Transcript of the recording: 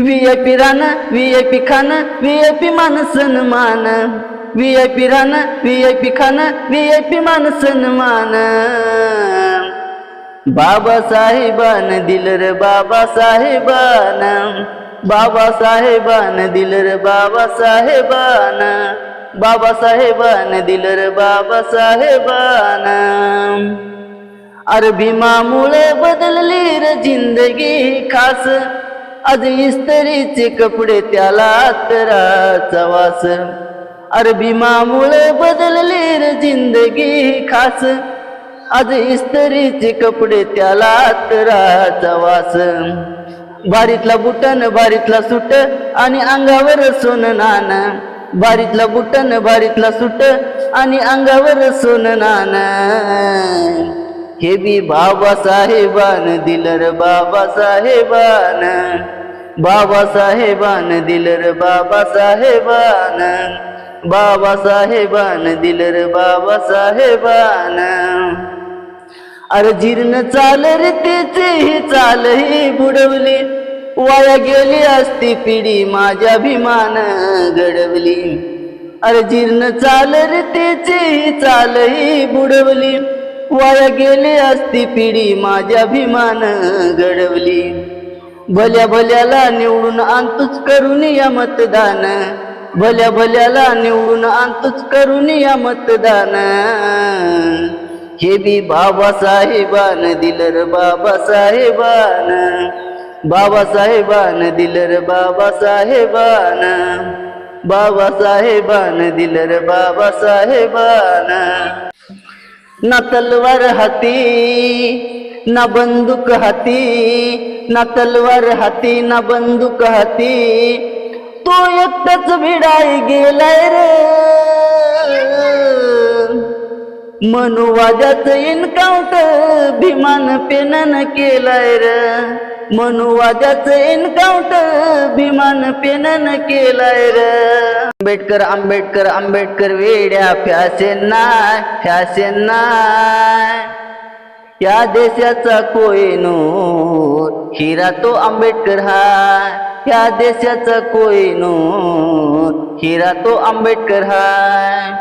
V I P रान V I P खान V I P मान सन्मान व्ही आय पी रान व्ही आय पी खान व्ही आय पी मान बाबासाहेबान दिल र बाबासाहेबान बाबासाहेबान दिल र बाबासाहेबान बाबासाहेबान दिल र बाबासाहेबान अरबी मामुळे बदलली र जिंदगी खास आज इस्तरीचे कपडे त्याला तराचा वास. अरबी मामुळे बदलली र जिंदगी खास. आज इस्तरीचे कपडे त्याला तराचा वास. बारीतला बुटन बारीतला सुट आणि अंगावर सोन नान बारीतला बुटन बारीतला सुट आणि अंगावर सोन नान हे बी बाबासाहेबान दिलर बाबासाहेबान. बाबासाहेबान दिल बाबासाहेबान. बाबासाहेबान दिलर बाबासाहेबान. अरे जीर्ण चाल रे त्याचे ही चाल ही बुडवली. वाया गेली असती पिढी माझ्या अभिमान घडवली. अरे जीर्ण चाल रे त्याचे ही चाल ही बुडवली. वाया गेली असती पिढी माझ्या अभिमान घडवली. भल्या भल्याला निवडून आणतोच करून या मतदान. भल्या भल्याला निवडून आणतोच करून या मतदान. हे बी बाबासाहेबान दिल र बाबासाहेबान. बाबासाहेबान दिल र बाबासाहेबान. बाबासाहेबान दिल र बाबासाहेबान. ना तलवार हाती ना बंदूक हाती ना तलवार हाती ना बंदूक हाती. तो एकटाच भिडाई गेलाय रे. मनुवाद्याचं एन्काउंटर भीमान पेनन केलाय र. मनुवाद्याचं एन्काउंटर भीमान पेनन केलाय र. आंबेडकर आंबेडकर आंबेडकर वेड्या फ्यासे नाय फ्यासे नाय या देशाचा कोयनूर हिरा तो आंबेडकर हाय या देशाचा कोयनूर हिरा तो आंबेडकर हाय